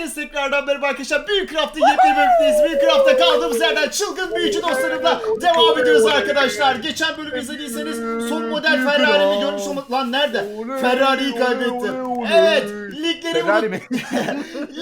Herkes tekrardan merhaba arkadaşlar. Büyük Craft'ın yepyeni bölümündeyiz. Büyük Craft'ta kaldığımız yerden çılgın büyücü dostlarımla devam ediyoruz arkadaşlar. Geçen bölümü izlediyseniz son model Ferrari'mi görmüş olmak... Lan nerede? Ferrari'yi kaybettim. Evet. Liglere, Ferrari mi?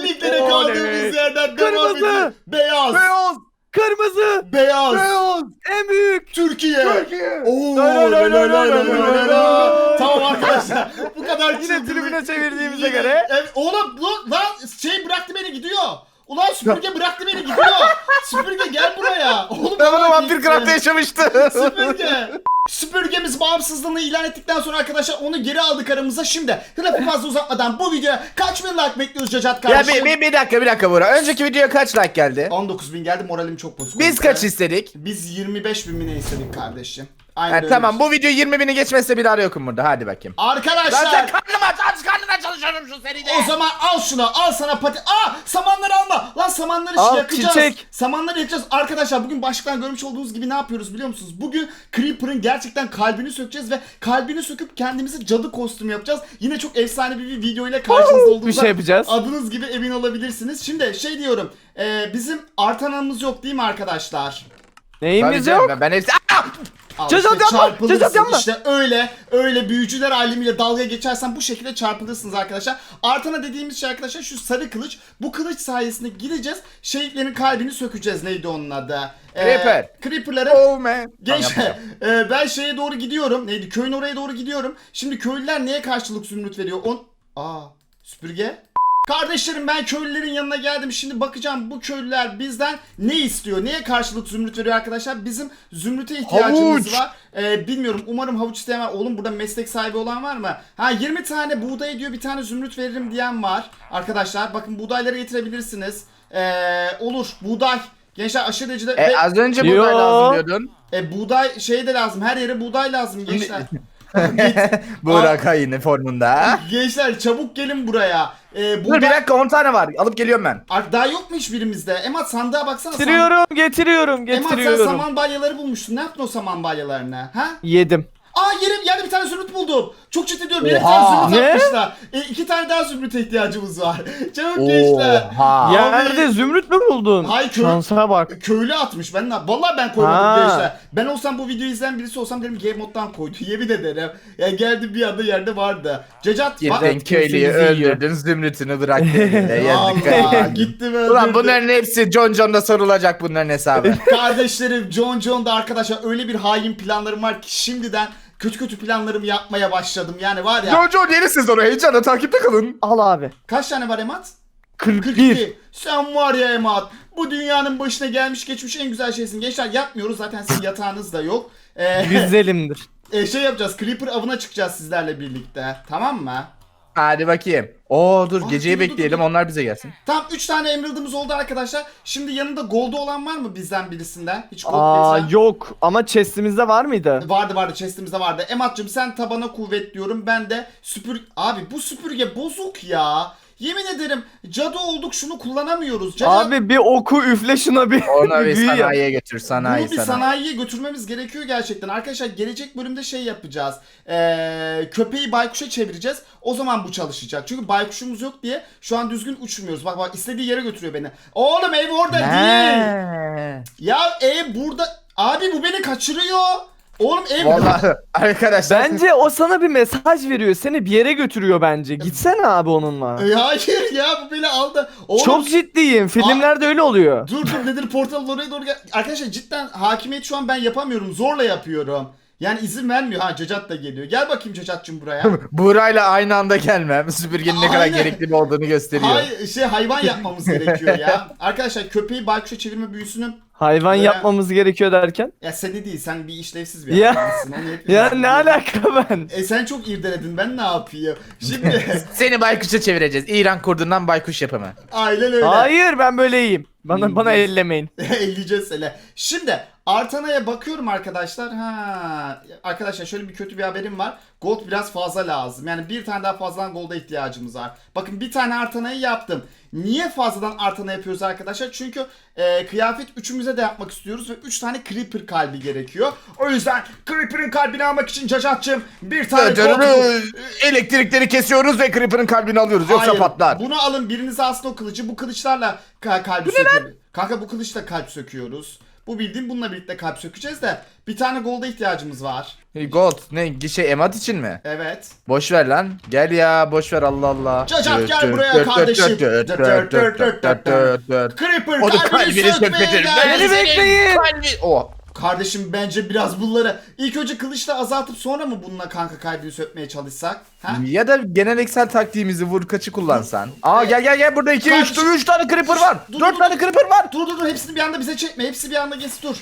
liglere kaldığımız yerden devam ediyoruz. Beyaz. Beyaz! Kırmızı Beyaz. Beyaz! en büyük. Türkiye. Türkiye! Oo, Lay lay lay lay lay lay lay lay. Tamam arkadaşlar. Bu kadar Yine tribüne çevirdiğimize göre. Evet, oğlum lan, lan şey bıraktı beni gidiyor. Ulan süpürge bıraktı beni gidiyor. süpürge gel buraya. Oğlum Ben bunu Vampir. Craft'ta yaşamıştım. Süpürge. Süpürgemiz bağımsızlığını ilan ettikten sonra arkadaşlar onu geri aldık aramıza. Şimdi lafı fazla uzatmadan bu videoya kaç bin like bekliyoruz Cacat ya kardeşim? bir, bir, bir dakika bir dakika Burak. Önceki videoya kaç like geldi? 19 bin geldi moralim çok bozuk. Biz kaç istedik? Biz 25 bin mi ne istedik kardeşim. Aynen Ha, öyle. tamam bu video 20 bini geçmezse bir daha yokum burada. Hadi bakayım. Arkadaşlar. Zaten karnım aç aç karnına çalışıyorum şu seride. O zaman al şunu al sana pati. Aa samanları alma. Lan samanları Al, yakacağız. çiçek. Samanları yakacağız. Arkadaşlar bugün başlıktan görmüş olduğunuz gibi ne yapıyoruz biliyor musunuz? Bugün Creeper'ın gerçekten kalbini sökeceğiz ve kalbini söküp kendimizi cadı kostümü yapacağız. Yine çok efsane bir video ile karşınızda olduğumuzda bir şey yapacağız. adınız gibi emin olabilirsiniz. Şimdi şey diyorum. e, bizim artanamız yok değil mi arkadaşlar? Neyimiz Tabii canım, yok. Ben, ben hepsi... Aa! Al Cezat işte yapma, çarpılırsın. cezat yapma. İşte öyle öyle büyücüler alemiyle dalga geçersen bu şekilde çarpılırsınız arkadaşlar. Artana dediğimiz şey arkadaşlar şu sarı kılıç. Bu kılıç sayesinde gideceğiz. Şehitlerin kalbini sökeceğiz. Neydi onun adı? Ee, Creeper. Creeper'ları Oh man. Gençler e, ben şeye doğru gidiyorum. Neydi? Köyün oraya doğru gidiyorum. Şimdi köylüler neye karşılık zümrüt veriyor? On... Aa süpürge. Kardeşlerim ben köylülerin yanına geldim. Şimdi bakacağım bu köylüler bizden ne istiyor? Neye karşılık zümrüt veriyor arkadaşlar? Bizim zümrüte ihtiyacımız Havuç. var. E, bilmiyorum. Umarım havuç isteyen var. Oğlum burada meslek sahibi olan var mı? Ha 20 tane buğday diyor bir tane zümrüt veririm diyen var. Arkadaşlar bakın buğdayları getirebilirsiniz. E, olur. Buğday. Gençler aşırı derecede... E, ve- az önce Yo. buğday lazım diyordun. e buğday şey de lazım. Her yere buğday lazım gençler. Buğrak haini formunda. gençler çabuk gelin buraya. E, Dur bir dakika 10 tane var. Alıp geliyorum ben. Ar- Daha yok mu hiçbirimizde? Emat sandığa baksana. San- Getiriyorum, getiriyorum, Emat sen getiriyorum. saman balyaları bulmuştun. Ne yaptın o saman balyalarını? Ha? Yedim. Aa yerim yerde bir tane zümrüt buldum. Çok ciddi diyorum. Yere bir tane zümrüt Ne? atmışlar. E, iki tane daha zümrüte ihtiyacımız var. Çabuk gençler. Oha. Yerde zümrüt mü buldun? Hayır, köy- Şansa bak. Köylü atmış. Ben vallahi ben koymadım Ha. gençler. Ben olsam bu videoyu izleyen birisi olsam derim game moddan koydu. Yemin ederim. Ya geldi bir anda yerde vardı. Cacat bak. Girdin köylüyü kimsenizi yiyor. öldürdün zümrütünü bıraktın elinde. Yazık Allah ya. gitti mi Ulan bunların hepsi John John'da sorulacak bunların hesabı. Kardeşlerim John John'da arkadaşlar öyle bir hain planlarım var ki şimdiden kötü kötü planlarımı yapmaya başladım. Yani var ya John yeni sezonu heyecanla takipte kalın. Al abi. kaç tane var Emat? 41. 42. Sen var ya Emat. Bu dünyanın başına gelmiş geçmiş en güzel şeysin. Gençler yapmıyoruz zaten sizin yatağınız da yok. Ee, Güzelimdir. e, şey yapacağız. Creeper avına çıkacağız sizlerle birlikte. Tamam mı? Hadi bakayım. Oo dur Aa, geceyi dur, dur, bekleyelim dur. onlar bize gelsin. Tamam 3 tane emerald'ımız oldu arkadaşlar. Şimdi yanında gold'u olan var mı bizden birisinden? Hiç gold Aa getiren- yok ama chestimizde var mıydı? Vardı vardı chestimizde vardı. Emat'cığım sen tabana kuvvet diyorum. Ben de süpür... Abi bu süpürge bozuk ya. Yemin ederim cadı olduk şunu kullanamıyoruz. Cadı... Abi bir oku üfle şuna bir. Ona bir büyü yap. sanayiye götür sanayi Bunu bir sanayi. sanayiye götürmemiz gerekiyor gerçekten. Arkadaşlar gelecek bölümde şey yapacağız. Ee, köpeği baykuşa çevireceğiz. O zaman bu çalışacak. Çünkü baykuşumuz yok diye şu an düzgün uçmuyoruz. Bak bak istediği yere götürüyor beni. Oğlum ev orada değil. Ne? Ya ev burada. Abi bu beni kaçırıyor. Oğlum ev Vallahi arkadaşlar. Bence o sana bir mesaj veriyor. Seni bir yere götürüyor bence. Gitsene abi onunla. E, Hayır ya bu beni aldı. Oğlum, Çok ciddiyim. Filmlerde öyle oluyor. Dur dur nedir portal oraya doğru gel. Arkadaşlar cidden hakimiyet şu an ben yapamıyorum. Zorla yapıyorum. Yani izin vermiyor. Ha Cacat da geliyor. Gel bakayım Cacat'cığım buraya. Burayla aynı anda gelmem. Süpürgenin ne kadar Aynen. gerekli olduğunu gösteriyor. Hay şey hayvan yapmamız gerekiyor ya. Arkadaşlar köpeği baykuşa çevirme büyüsünü Hayvan Böyle- yapmamız gerekiyor derken. ya seni değil sen bir işlevsiz bir Ya- hayvansın. Onu hepimiz Ya ne alaka ben? E sen çok irdeledin ben ne yapayım? Şimdi Seni baykuşa çevireceğiz. İran kurdundan baykuş yapımı. aynen öyle. Hayır ben böyle iyiyim. Bana Hmm. bana ellemeyin. Elleyeceğiz hele. Şimdi Artana'ya bakıyorum arkadaşlar. Ha, arkadaşlar şöyle bir kötü bir haberim var. Gold biraz fazla lazım. Yani bir tane daha fazladan golda ihtiyacımız var. Bakın bir tane Artana'yı yaptım. Niye fazladan artana yapıyoruz arkadaşlar? Çünkü e, kıyafet üçümüze de yapmak istiyoruz ve 3 tane Creeper kalbi gerekiyor. O yüzden Creeper'ın kalbini almak için Cacat'cığım bir tane gold- Elektrikleri kesiyoruz ve Creeper'ın kalbini alıyoruz yoksa Hayır, patlar. Bunu alın birinize alsın o kılıcı. Bu kılıçlarla ka- kalbi söküyoruz. Kanka bu kılıçla kalp söküyoruz. Bu bildiğin bununla birlikte kalp sökeceğiz de bir tane golda ihtiyacımız var. Hey, Gold ne şey emat için mi? Evet. Boş ver lan. Gel ya boş ver Allah Allah. Cacat, gel Dört, buraya dört, kardeşim. dört, dört, Dört, dört, dört, dört, dört, dört, dört, dört. Creeper kalbini sökmeye geldi. Beni bekleyin. Kalbi- Oh. Kardeşim bence biraz bunları ilk önce kılıçla azaltıp sonra mı bununla kanka kalbini sökmeye çalışsak? Ha? Ya da geleneksel taktiğimizi vur kaçı kullansan. Aa gel gel gel burada 2 3 Kardeşim- 3 tane creeper var. Dur, 4 dur, tane creeper var. Dur dur dur hepsini bir anda bize çekme. Hepsi bir anda geçsin dur.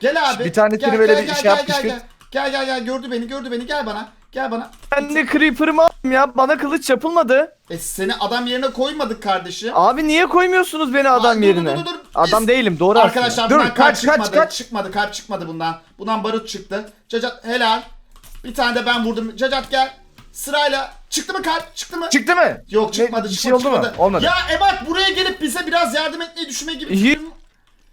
Gel abi. Bir tanesini böyle bir şey yapmış gel, kız. Gel gel gel gördü beni gördü beni gel bana. Gel bana. Ben de Creeper'ımı aldım ya. Bana kılıç yapılmadı. E seni adam yerine koymadık kardeşim. Abi niye koymuyorsunuz beni adam Aa, dur, yerine? dur, dur, dur. Adam Biz- değilim doğru Arkadaşlar Dur, bundan kalp kaç, kaç, çıkmadı. kaç. Çıkmadı kalp çıkmadı bundan. Bundan barut çıktı. Cacat helal. Bir tane de ben vurdum. Cacat gel. Sırayla. Çıktı mı kalp? Çıktı mı? Çıktı mı? Yok çıkmadı Ne, bir çıkmadı şey oldu mu? çıkmadı. Olmadı. Ya Ebat buraya gelip bize biraz yardım etmeyi düşünme gibi. Hiç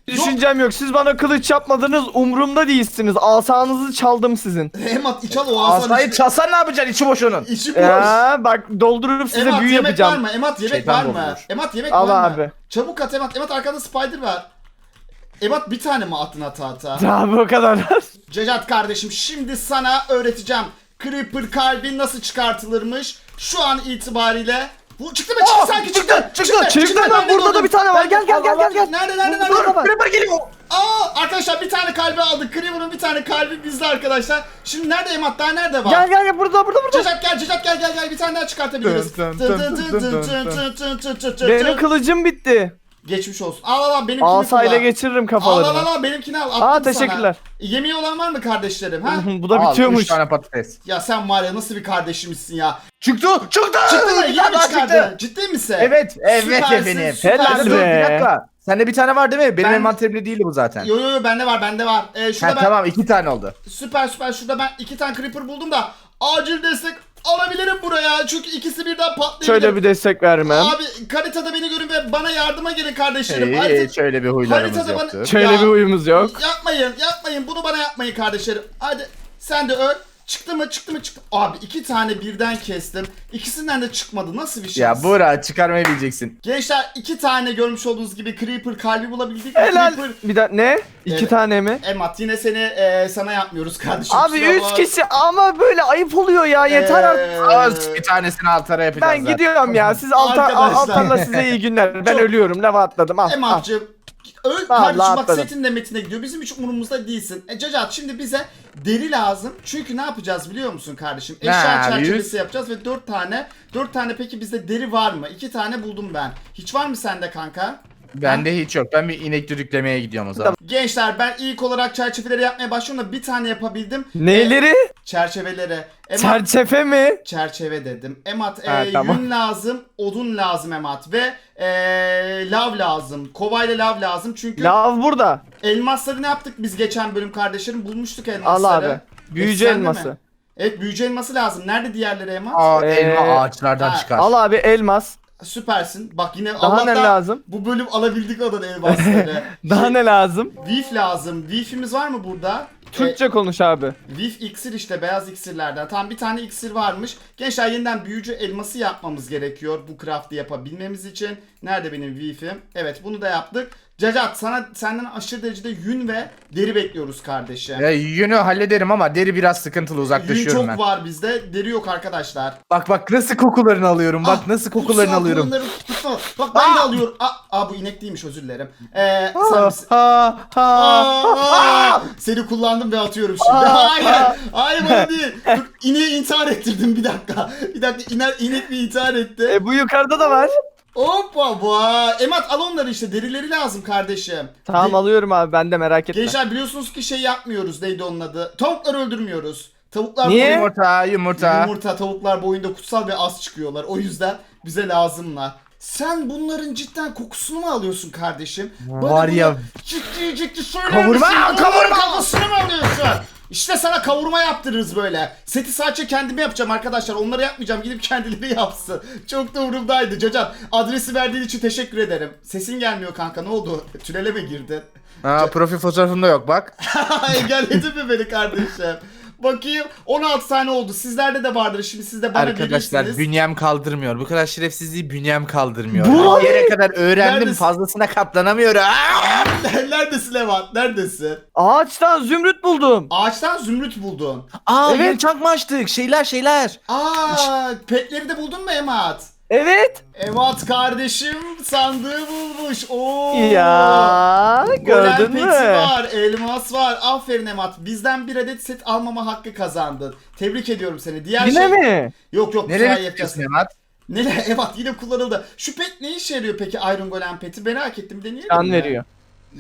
Düşüncem yok. Siz bana kılıç yapmadınız. Umurumda değilsiniz. Asanızı çaldım sizin. Emat içal o Asayı asanı. çalsan ne yapacaksın içi boş onun. İçi boş. Ya bak doldurup size Emat büyü yemek var mı? Emat yemek Şeytan var mı? Emat yemek Al var mı? abi. Çabuk at Emat. Emat arkanda spider var. Emat bir tane mi attın ata ata? Abi o kadar. Cecat kardeşim şimdi sana öğreteceğim. Creeper kalbi nasıl çıkartılırmış şu an itibariyle. Bu çıktı mı? Çıktı sanki çıktı, çıktı. çıktı, çıktı lan, burada da bir tane var. Gel, gel, gel, gel, gel. Nerede nerede nerede? Burada var. Creeper geliyor. Aa arkadaşlar bir tane kalbi aldık. Creeper'ın bir tane kalbi bizde arkadaşlar. Şimdi nerede Emat daha nerede var? gel gel gel burada burada burada. Cecat gel Cecat gel gel gel bir tane daha çıkartabiliriz. Dın, dın, dın, dın, dın, dın. Benim kılıcım bitti. Geçmiş olsun. Al al al benimkini Asayla kullan. geçiririm Al al al kafalarını. al benimkini al. Attım Aa sana. teşekkürler. Yemeği olan var mı kardeşlerim ha? Bu da Al, üç bitiyormuş. tane patates. ya sen var ya nasıl bir kardeşimsin ya. Çıktı. Çıktı. Çıktı mı? Bir Yine tane mi daha çıkardı? çıktı. Ciddi misin? Evet, evet Süpersin, efendim. süpersin. Helal Dur, be. bir dakika. Sende bir tane var değil mi? Benim Ben- envanterimde değildi bu zaten. Yo yo yo bende var bende var. Ee, şurada Ha, ben tamam iki tane oldu. süper süper şurada ben iki tane creeper buldum da acil destek alabilirim buraya. Çünkü ikisi birden patlayabilir. Şöyle bir destek vermem. Abi haritada beni görün ve bana yardıma gelin kardeşlerim. Ee, Harita- şöyle bir huylarımız haritada bana- yoktu. Şöyle Ya. bir uyumuz yok. Yapmayın yapmayın bunu bana yapmayın kardeşlerim. Hadi sen de öl. Çıktı mı çıktı mı çıktı. Abi iki tane birden kestim. İkisinden de çıkmadı. Nasıl bir şey? Ya Buğra çıkarmayı bileceksin. Gençler iki tane görmüş olduğunuz gibi Creeper kalbi bulabildik. Helal. Creeper Bir de ne? İki Evet. tane mi? Emat yine seni e, sana yapmıyoruz kardeşim. Abi Kusura üç bakma. kişi ama böyle ayıp oluyor ya yeter artık. Ee, Az bir tanesini altara yapacağız Ben zaten. gidiyorum ya. Siz alta, Arkadaşlar. altarla size iyi günler. Ben Çok- ölüyorum. Lava atladım. Al, al. Emat'cığım öl kardeşim bak atladım. setin de metine gidiyor. Bizim hiç umurumuzda değilsin. E Cacat şimdi bize deri lazım. Çünkü ne yapacağız biliyor musun kardeşim? Ne Eşya yapıyoruz? çerçevesi yapacağız ve dört tane. Dört tane peki bizde deri var mı? İki tane buldum ben. Hiç var mı sende kanka? Bende hiç yok. Ben bir inek dürüklemeye gidiyorum o zaman. Gençler ben ilk olarak çerçeveleri yapmaya başlıyorum da bir tane yapabildim. Neyleri? E, çerçeveleri. Emat, Çerçeve mi? çerçeve dedim. Emat Ha, e, tamam. yün lazım, odun lazım Emat ve e, lav lazım. Kovayla lav lazım çünkü Lav burada. elmasları ne yaptık biz geçen bölüm kardeşlerim? Bulmuştuk Al elmasları. abi. Büyücü Efsane mi? elması. Evet büyücü elması lazım. Nerede diğerleri Emat? Aa, Ee, elma ağaçlardan ha, çıkar. Al abi elmas. Süpersin. Bak yine Daha Allah'tan ne lazım? bu bölüm alabildik o da elmasları. Daha ne lazım? Beef lazım. Beef'imiz var mı burada? Türkçe konuş abi. Vif iksir işte beyaz iksirlerden. Tam bir tane iksir varmış. Gençler yeniden büyücü elması yapmamız gerekiyor bu craft'ı yapabilmemiz için. Nerede benim Vif'im? Evet bunu da yaptık. Cacat sana senden aşırı derecede yün ve deri bekliyoruz kardeşim. Ya, yünü hallederim ama deri biraz sıkıntılı Yün uzaklaşıyorum çok ben. var bizde. Deri yok arkadaşlar. Bak bak nasıl kokularını alıyorum. Bak Ah, nasıl kokularını kutsal alıyorum. kokuları tutma. Bak ben de alıyorum. Aa, aa, bu inek değilmiş özür dilerim. Ee, sen misin? Ha ha. Aa, Seni kullandım ve atıyorum şimdi. Hayır. Hayır bana değil. Dur, ineği intihar ettirdim bir dakika. Bir dakika iner, inek bir intihar etti. E bu yukarıda da var. Hoppa vay. Emat al onları işte derileri lazım kardeşim. Tamam De- alıyorum abi ben de merak etme. Gençler biliyorsunuz ki şey yapmıyoruz neydi onun adı. Tavukları öldürmüyoruz. Tavuklar Niye? boyun- Yumurta yumurta. Yumurta tavuklar boyunda kutsal ve az çıkıyorlar. O yüzden bize lazımlar. Sen bunların cidden kokusunu mu alıyorsun kardeşim? Var bunu ya. Ciddi ciddi söyler Kavurma, misin? Bunların kavurma! Kokusunu mu alıyorsun? İşte sana kavurma yaptırırız böyle. Seti sadece kendime yapacağım arkadaşlar. Onları yapmayacağım. Gidip kendileri yapsın. Çok da umurumdaydı. Cacat adresi verdiğin için teşekkür ederim. Sesin gelmiyor kanka ne oldu? Tünele mi girdin? Aa, profil fotoğrafında yok bak. Engelledin mi beni kardeşim? Bakayım 16 tane oldu. Sizlerde de vardır. Şimdi siz de bana Arkadaşlar gelirsiniz. bünyem kaldırmıyor. Bu kadar şerefsizliği bünyem kaldırmıyor. Bu- Bir yere kadar öğrendim Neredesin? fazlasına katlanamıyorum. Aa! Neredesin Evat? Neredesin? Ağaçtan zümrüt buldum. Ağaçtan zümrüt buldun. Aa Evet. yeni çank mı açtık? Şeyler şeyler. Aa, petleri de buldun mu Emat? Evet. Evat kardeşim sandığı bulmuş. Oo. Ya gördün mü? var, elmas var. Aferin Emat. Bizden bir adet set almama hakkı kazandın. Tebrik ediyorum seni. Diğer Yine şey... mi? Yok yok. Nereye yapacağız? Emat? Neler? Evet yine kullanıldı. Şu pet ne işe yarıyor peki Iron Golem peti? Merak ettim. Deneyelim Can mi? veriyor.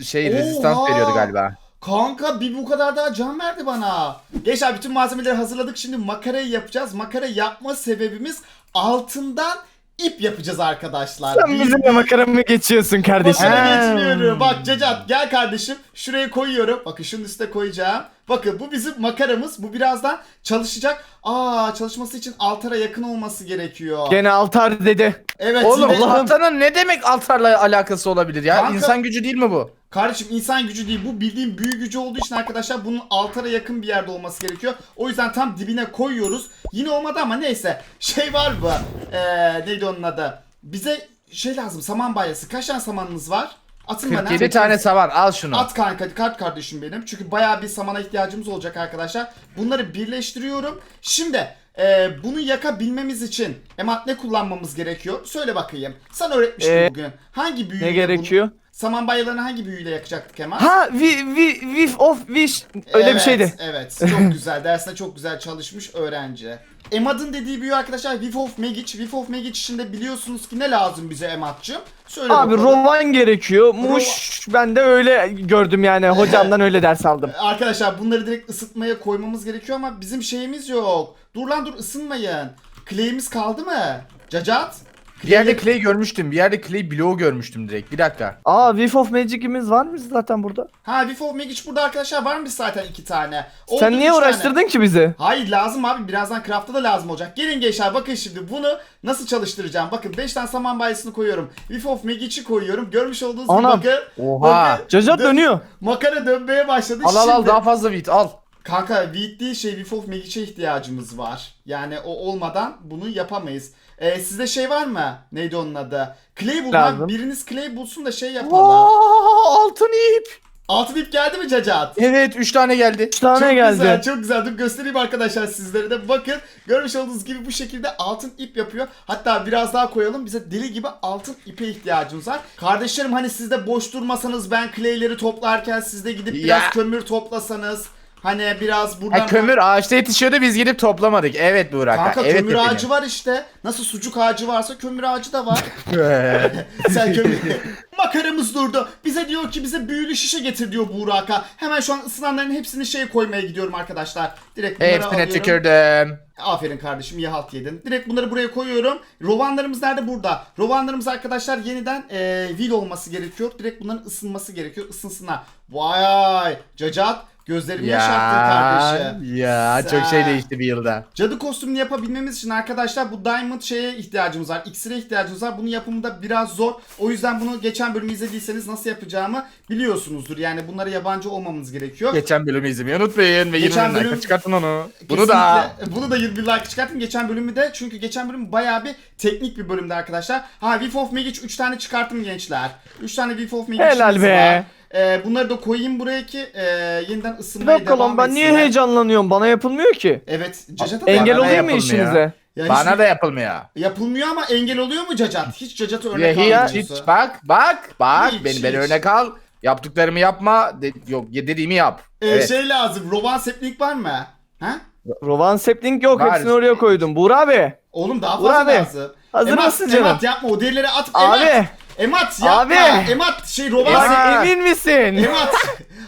Şey rezistans Oha! veriyordu galiba. Kanka bir bu kadar daha can verdi bana. Gençler bütün malzemeleri hazırladık. Şimdi makarayı yapacağız. Makara yapma sebebimiz altından ip yapacağız arkadaşlar. Sen Biz- bizimle makara mı geçiyorsun kardeşim? Makara geçmiyorum. Bak Cacat gel kardeşim. Şuraya koyuyorum. Bakın şunun üstüne koyacağım. Bakın bu bizim makaramız. Bu birazdan çalışacak. Aa çalışması için altara yakın olması gerekiyor. Gene altar dedi. evet Oğlum yine- ne demek altarla alakası olabilir ya? Kanka- İnsan gücü değil mi bu? Kardeşim insan gücü değil bu bildiğim büyü gücü olduğu için arkadaşlar bunun altara yakın bir yerde olması gerekiyor. O yüzden tam dibine koyuyoruz. Yine olmadı ama neyse. Şey var mı? Ee, neydi onun adı? Bize şey lazım saman balyası. Kaç tane samanınız var? Atın bana. 47 tane savan al şunu. At kanka kart kardeşim benim. Çünkü bayağı bir samana ihtiyacımız olacak arkadaşlar. Bunları birleştiriyorum. Şimdi e, bunu yakabilmemiz için Emat ne kullanmamız gerekiyor? Söyle bakayım. Sen öğretmiştin Ee, bugün. Hangi büyüyle Ne gerekiyor? Saman bayalarını hangi büyüyle yakacaktık Emat? Ha vi vi whiff of wish öyle bir Evet, şeydi. Evet çok güzel. Dersinde çok güzel çalışmış öğrenci. Emad'ın dediği büyü arkadaşlar Whiff of Magic. Whiff of Magic için de biliyorsunuz ki ne lazım bize Emad'cığım? Söyle Abi bakalım. roman gerekiyor. Muş ben de öyle gördüm yani hocamdan öyle ders aldım. Arkadaşlar bunları direkt ısıtmaya koymamız gerekiyor ama bizim şeyimiz yok. Dur lan dur ısınmayın. Clay'imiz kaldı mı? Cacat? Bir yerde clay görmüştüm. Bir yerde clay bloğu görmüştüm direkt. Bir dakika. Aa Whiff of Magic'imiz var mı zaten burada? Ha of Magic burada arkadaşlar var mı zaten iki tane? Oldu Sen niye üç tane. uğraştırdın ki bizi? Hayır lazım abi birazdan craft'ta da lazım olacak. Gelin gençler bakın şimdi bunu nasıl çalıştıracağım. Bakın 5 tane saman bayısını koyuyorum. Whiff of Magic'i koyuyorum. Görmüş olduğunuz gibi Anam. bakın. Oha. Bakın, Cacat dö- dönüyor. Makara dönmeye başladı. Al al al Şimdi- daha fazla wheat al. Kanka değil şey Whiff of Magic'e ihtiyacımız var. Yani o olmadan bunu yapamayız. Ee, sizde şey var mı? Neydi onun adı? Clay bulmak. Lazım. Biriniz clay bulsun da şey yapalım. Aa, altın ip. Altın ip geldi mi Cacat? Evet 3 tane geldi. 3 tane çok geldi. güzel, çok güzel. Dur göstereyim arkadaşlar sizlere de. Bakın görmüş olduğunuz gibi bu şekilde altın ip yapıyor. Hatta biraz daha koyalım. Bize deli gibi altın ipe ihtiyacımız var. Kardeşlerim hani siz de boş durmasanız ben clayleri toplarken siz de gidip biraz Ya. kömür toplasanız. Hani biraz buradan... Ha, kömür ağaçta yetişiyordu biz gidip toplamadık. Evet Burak. Kanka evet kömür ağacı var işte. Nasıl sucuk ağacı varsa kömür ağacı da var. Sen kömür... Makaramız durdu. Bize diyor ki bize büyülü şişe getir diyor Burak'a. Hemen şu an ısınanların hepsini şey koymaya gidiyorum arkadaşlar. Direkt bunları Hepsine alıyorum. tükürdüm. Aferin kardeşim iyi halt yedin. Direkt bunları buraya koyuyorum. Rovanlarımız nerede? Burada. Rovanlarımız arkadaşlar yeniden e, will olması gerekiyor. Direkt bunların ısınması gerekiyor. Isınsınlar. Vay! Cacat gözlerimi yaşarttın kardeşim. ya Sen- çok şey değişti bir yılda. Cadı kostümünü yapabilmemiz için arkadaşlar bu diamond şeye ihtiyacımız var. İksire ihtiyacımız var. Bunun yapımında biraz zor. O yüzden bunu geçen bölümü izlediyseniz nasıl yapacağımı biliyorsunuzdur. Yani bunlara yabancı olmamız gerekiyor. Geçen bölümü izlemeyi unutmayın ve Geçen 20 like bölüm- çıkartın onu. Bunu da. Bunu da 21 like çıkarttım. Geçen bölümü de çünkü geçen bölüm bayağı bir teknik bir bölümdü arkadaşlar. Ha Wolf of Magic 3 tane çıkarttım gençler. 3 tane Wolf of Magic Helal işimiz be. var. Ee, bunları da koyayım buraya ki e, yeniden Bir ısınmaya dakika devam lan ben niye etsinler. heyecanlanıyorum? Bana yapılmıyor ki. Evet. Cacat'a da Engel bana mı yapılmıyor. işinize? Bana hiç- da yapılmıyor. Yapılmıyor ama engel oluyor mu Cacat? Hiç Cacat'a Ya örnek hiç, almıyorsun. hiç bak bak bak Hiç, beni beni hiç. örnek al. Yaptıklarımı yapma. De- yok dediğimi yap. Ee, evet. Şey lazım. Roban Seplik var mı? Ha? Rovan sapling yok Var. hepsini oraya koydum. Buğra abi. Oğlum daha fazla abi, lazım. hazır Emat, mısın canım? Emat yapma o derileri at. Abi. Emat. Emat yapma. Abi. Emat şey Bak, Seplik. Aa. emin misin? Emat.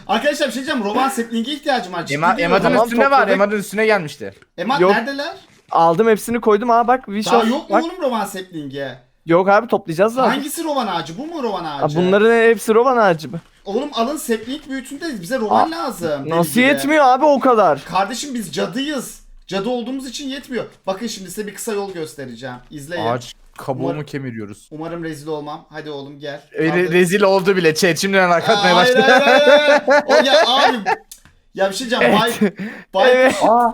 Arkadaşlar bir şey diyeceğim. Roban Sapling'e ihtiyacım var. Ciddi Ema, diyorum. Emad'ın Tamam, üstünde var. topladık. Emad'ın üstüne gelmişti. Emat Yok. neredeler? Aldım hepsini koydum. Aa bak Wish Daha of- yok mu bak. oğlum roman Sapling'e? Yok abi toplayacağız zaten. Hangisi rovan ağacı? Bu mu rovan Aa, ağacı? bunların hepsi roban ağacı mı? Oğlum alın sapling büyütünde bize rovan lazım. Nasıl Deli gibi. yetmiyor abi o kadar? Kardeşim biz cadıyız. Cadı olduğumuz için yetmiyor. Bakın şimdi size bir kısa yol göstereceğim. İzleyin. Ağaç kabuğumu Umarım- kemiriyoruz. Umarım rezil olmam. Hadi oğlum gel. E, re- Kaldır. rezil oldu bile chat şimdiden Aa, akatmaya hayır, başladı. hayır, hayır, hayır. O ya abi. Ya bir şey diyeceğim. Bay, bay, Evet. Aa,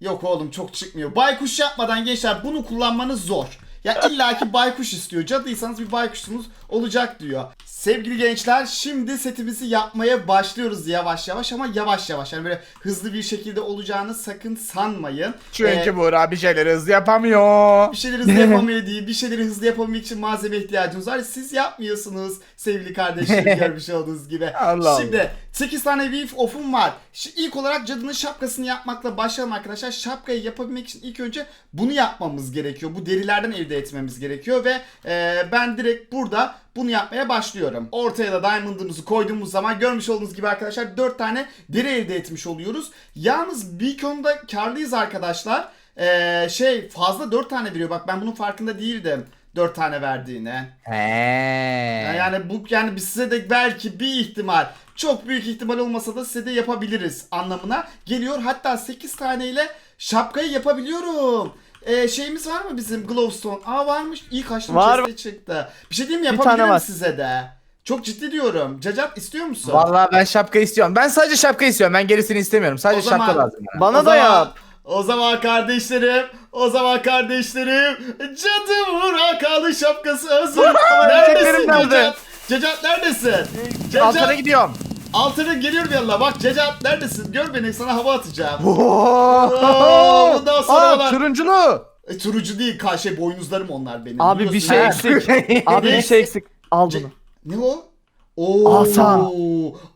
Yok oğlum çok çıkmıyor. Baykuş yapmadan gençler bunu kullanmanız zor. Ya illaki baykuş istiyor. Cadıysanız bir baykuşunuz olacak diyor. Sevgili gençler şimdi setimizi yapmaya başlıyoruz yavaş yavaş ama yavaş yavaş. Yani böyle hızlı bir şekilde olacağını sakın sanmayın. çünkü Ee, Buğra bir şeyleri hızlı yapamıyor. bir şeyleri hızlı yapamıyor değil. Bir şeyleri hızlı yapabilmek için malzeme ihtiyacınız var. Siz yapmıyorsunuz sevgili kardeşlerim görmüş olduğunuz gibi. Allah Allah. Şimdi 8 tane Weave off'um var. Şimdi ilk olarak cadının şapkasını yapmakla başlayalım arkadaşlar. Şapkayı yapabilmek için ilk önce bunu yapmamız gerekiyor. Bu derilerden elde etmemiz gerekiyor ve e, ben direkt burada bunu yapmaya başlıyorum. Ortaya da diamond'ımızı koyduğumuz zaman görmüş olduğunuz gibi arkadaşlar 4 tane deri elde etmiş oluyoruz. Yalnız bir konuda karlıyız arkadaşlar. Ee, şey fazla 4 tane veriyor. Bak ben bunun farkında değildim. 4 tane verdiğine. He. Yani bu yani size de belki bir ihtimal çok büyük ihtimal olmasa da size de yapabiliriz anlamına geliyor. Hatta 8 taneyle şapkayı yapabiliyorum. Ee, şeyimiz var mı bizim glowstone? Aa varmış. İyi kaçtım Var. chest'e çıktı. Bir şey diyeyim mi? Bir tane Yapabilirim var. size de. Çok ciddi diyorum. Cacat istiyor musun? Vallahi ben şapka istiyorum. Ben sadece şapka istiyorum. Ben gerisini istemiyorum. Sadece O zaman- şapka lazım bana. Bana O da zaman- yap. O zaman kardeşlerim, o zaman kardeşlerim, Cadı Murakalı şapkası hazır. neredesin çiçeklerim nerede? Cacat? Cacat neredesin? Altına Cacat, gidiyorum. Altına geliyorum yanına. Bak Cacat neredesin? Gör beni sana hava atacağım. Oo, bundan sonra Aa, bana- turunculu. E, turucu değil, ka şey boynuzlarım onlar benim. Abi bir biliyorsun. şey Ha. eksik. Abi bir şey eksik. Al bunu. Ne o? Oo, Asa.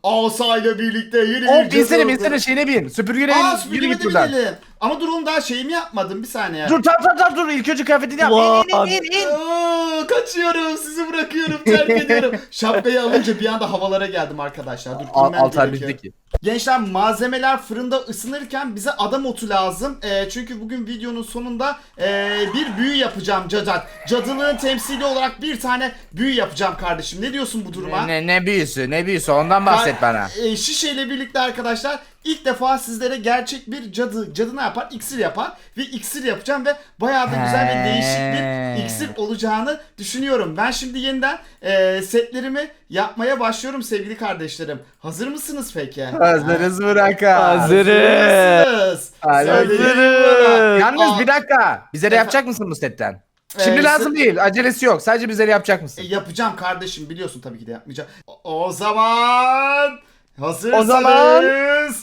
Asa ile birlikte yeni bir O cadı binsene oldu. binsene şeyine bin. Süpürgene Aa bin. Yürü süpürgeme git de buradan. binelim. Ama dur oğlum daha şeyimi yapmadım bir saniye. Dur tamam tamam tamam dur. İlk önce kıyafetini yap. İn in in in. Oo, kaçıyorum sizi bırakıyorum terk ediyorum. Şapkayı alınca bir anda havalara geldim arkadaşlar. Dur Al, inmem altar gerekiyor. bizdeki. Gençler malzemeler fırında ısınırken bize adam otu lazım. Ee, çünkü bugün videonun sonunda ee, bir büyü yapacağım Cacat. Cadılığın temsili olarak bir tane büyü yapacağım kardeşim. Ne diyorsun bu duruma? Ne, ne büyüsü ne büyüsü ondan bahset bana. E, şişeyle birlikte arkadaşlar ilk defa sizlere gerçek bir cadı, cadı ne yapar? İksir yapar ve iksir yapacağım ve bayağı da güzel ve değişik bir iksir olacağını düşünüyorum. Ben şimdi yeniden e, setlerimi yapmaya başlıyorum sevgili kardeşlerim. Hazır mısınız peki? Hazırız bıraka. Hazırız. Hazırız. Yalnız bir dakika. Bize de yapacak mısın bu setten? Şimdi Ee, lazım değil. Acelesi yok. Sadece bize yapacak E, mısın? yapacağım kardeşim biliyorsun tabii ki de yapmayacağım. O, o zaman hazırsanız. O zaman- bakayım.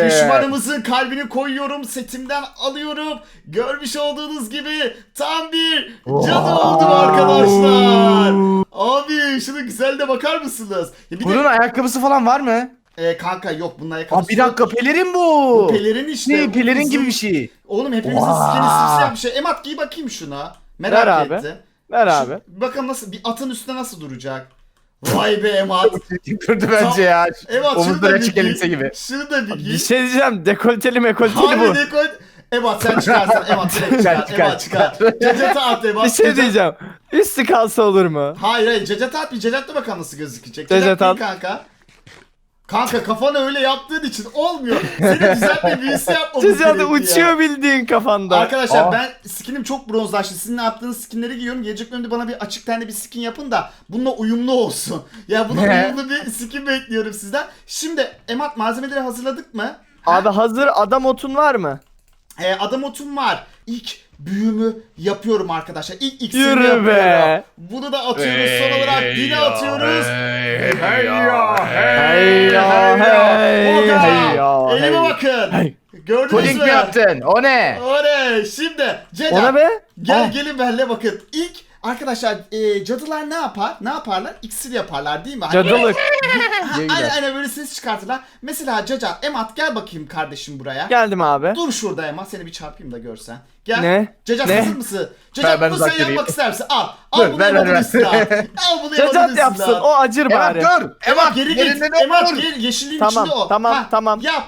düşmanımızın kalbini koyuyorum setimden alıyorum. Görmüş olduğunuz gibi tam bir cadı oldum arkadaşlar. Abi şunu güzel de bakar mısınız? Ya bir Bunun de, ayakkabısı falan var mı? e, kanka yok bunun ayakkabısı Aa bir dakika pelerin bu. Bu pelerin işte. Ne pelerin uzun- gibi bir şey. Oğlum hepimizin Vay. skini simsiyah bir şey. Emat giy bakayım şuna. Merak Ver abi. ettim. Ver Şu- abi. bakalım nasıl bir atın üstüne nasıl duracak? Vay be Emat. Durdu bence ya. Evet şunu da Omuzları bir açık giy. elbise gibi. Şunu da bir giy. Bir şey diyeceğim. Dekolteli mekolteli bu. dekol. Emat sen çıkarsın. Emat direkt çıkar. Çıkar, Emat çıkar. Cacata at Emat. Bir şey diyeceğim. Üstü kalsa olur mu? Hayır hayır cacata at bir cacatla bakalım nasıl gözükecek. Cacat Cacat at. giy kanka. Kanka kafanı öyle yaptığın için olmuyor. Seni düzeltme büyüsü yapmamız Siz ya da gerekiyor. uçuyor bildiğin kafanda. Arkadaşlar Aa. ben skinim çok bronzlaştı. Sizin ne yaptığınız skinleri giyiyorum. Gelecek bölümde bana bir açık tenli bir skin yapın da bununla uyumlu olsun. Ya buna uyumlu bir skin bekliyorum sizden. Şimdi Emat malzemeleri hazırladık mı? Abi hazır adam otun var mı? Ee, adam otum var. İlk büyümü yapıyorum arkadaşlar. İlk iksirimi Yürü yapıyorum. be. Bunu da atıyoruz. Son olarak dine atıyoruz. Hey ya Hey ya hey ya Elime bakın. Hey. Gördünüz Puding mü? mi yaptın? O ne? O ne? Şimdi Ceda. Ona be. Gel Aa. gelin benimle bakın. İlk arkadaşlar e, cadılar ne yapar? Ne yaparlar? İksir yaparlar değil mi? Hani- Cadılık. Aynen aynen böyle ses çıkartırlar. Mesela Caca, Emat gel bakayım kardeşim buraya. Geldim abi. Dur şurada Emat seni bir çarpayım da görsen. Gel. Ne? Caca Ne? hazır mısın? Caca Ben- ben bunu uzak sen durayım. yapmak ister misin? Al. Al Dur, bunu ver, ver, Emat'ın ver. üstüne al. Al bunu Emat'ın Cacat üstüne yapsın. al. O acır Emat bari. dur. Emat Emat geri git. Emat gel. Yeşilliğin Tamam, içinde o. tamam, Ha, tamam. Yap.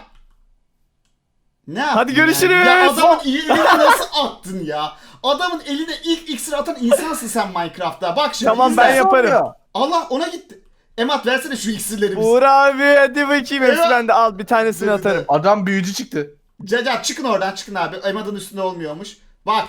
Ne yaptın Hadi yani? görüşürüz. Ya adamın elini nasıl attın ya? Adamın eline ilk iksir atan insansın sen Minecraft'ta. Bak şimdi Tamam, izle. ben yaparım. Allah ona gitti. Emat versene şu iksirleri bize. Uğur abi hadi bakayım hepsi bende al bir tanesini Dur, atarım. Adam büyücü çıktı. Caca çıkın oradan çıkın abi. Emad'ın üstünde olmuyormuş. Bak.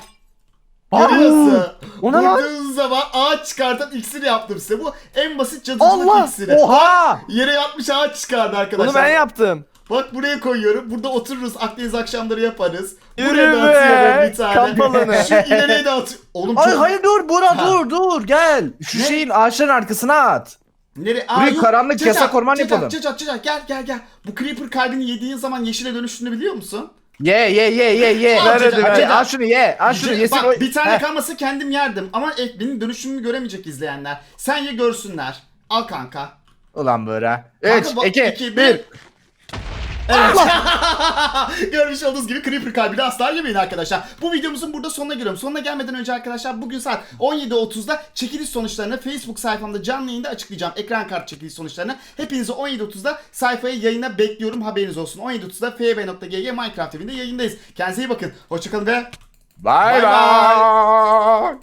Görüyorsun. Vurduğunuz zaman ağaç çıkartan iksir yaptım size. Bu en basit cadıcılık Allah! iksiri. Oha! Yere yatmış ağaç çıkardı arkadaşlar. Bunu ben yaptım. Bak buraya koyuyorum. Burada otururuz. Akdeniz akşamları yaparız. Buraya da atıyorum bir tane. kamp alanı. Şu ileriye de atıyorum. Oğlum Ay çok... hayır dur Bora Ha. dur dur gel. Şu Ne? şeyin ağaçların arkasına at. Nereye? Burayı karanlık, Cacat, yasak orman Cacat, yapalım. Cacat, Cacat, gel gel gel. Bu Creeper kalbini yediğin zaman yeşile dönüştüğünü biliyor musun? Ye ye ye ye ye. Al hadi, ver. Cacat. Al şunu ye. Al şunu yesin. Bak o- bir tane Heh. kalması kendim yerdim ama et, benim dönüşümümü göremeyecek izleyenler. Sen ye görsünler. Al kanka. Ulan. Kanka 3, bak, 2, iki, 1. Evet. Görmüş olduğunuz gibi Creeper kalbini asla yemeyin arkadaşlar. Bu videomuzun burada sonuna geliyorum. Sonuna gelmeden önce arkadaşlar bugün saat 17.30'da çekiliş sonuçlarını Facebook sayfamda canlı yayında açıklayacağım. Ekran kart çekiliş sonuçlarını. Hepinizi 17.30'da sayfaya yayına bekliyorum. Haberiniz olsun. 17.30'da fb.gg Minecraft evinde yayındayız. Kendinize iyi bakın. Hoşçakalın ve Bay Bay bay. bay.